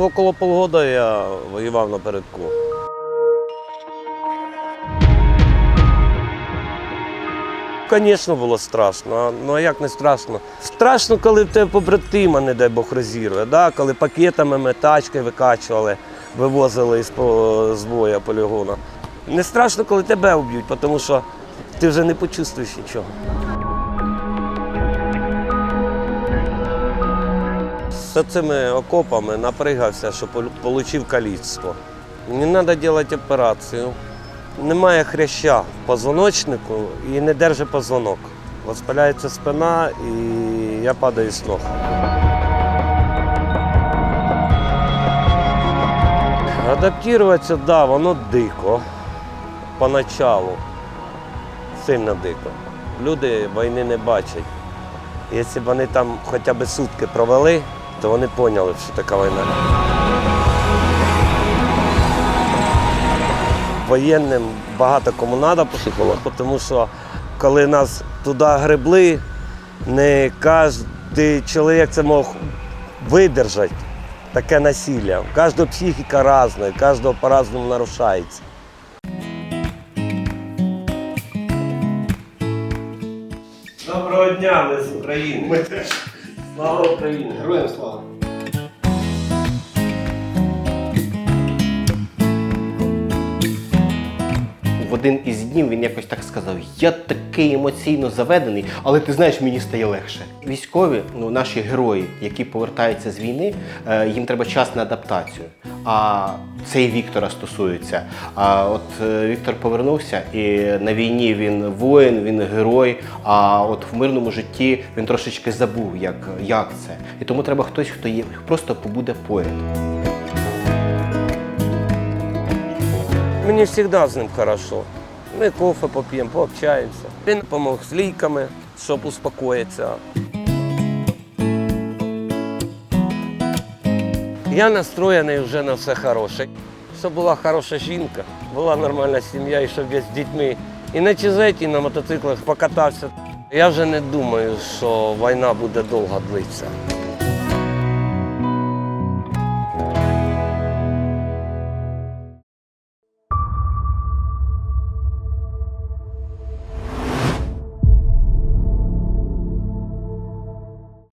Около полгода я воював напередку. Звісно, було страшно. А, Ну як не страшно? Страшно, коли в тебе побратима, не дай Бог, розірве, да? коли пакетами ми тачки викачували, вивозили із з боя полігона. Не страшно, коли тебе вб'ють, тому що ти вже не почувствуєш нічого. З цими окопами напригався, що отримав каліцтво. Не треба робити операцію. Немає хряща в позвоночнику і не держить позвонок. Воспаляється спина і я падаю з ног. Адаптуватися, так, да, воно дико. Поначалу. Сильно дико. Люди війни не бачать. Якщо б вони там хоча б сутки провели, то вони поняли, що така війна. Воєнним багато кому треба посипало, тому що коли нас туди гребли, не кожен чоловік це мог видержати таке насилля. У кожного психіка різна, у кожного по-разному нарушається. Доброго дня, ми з України. Ми теж. Слава Україні! Героям слава! В один із днів він якось так сказав: Я такий емоційно заведений, але ти знаєш, мені стає легше. Військові, ну наші герої, які повертаються з війни, е, їм треба час на адаптацію. А це і Віктора стосується. А от е, Віктор повернувся, і на війні він воїн, він герой. А от в мирному житті він трошечки забув, як, як це. І тому треба хтось, хто є, просто побуде поряд. Мені завжди з ним хорошо. Ми кофе поп'ємо, пообщаємося. Він допомог з ліками, щоб успокоїтися. Я настроєний вже на все хороше. Щоб була хороша жінка, була нормальна сім'я, і щоб я з дітьми і на чизеті, і на мотоциклах покатався. Я вже не думаю, що війна буде довго длитися.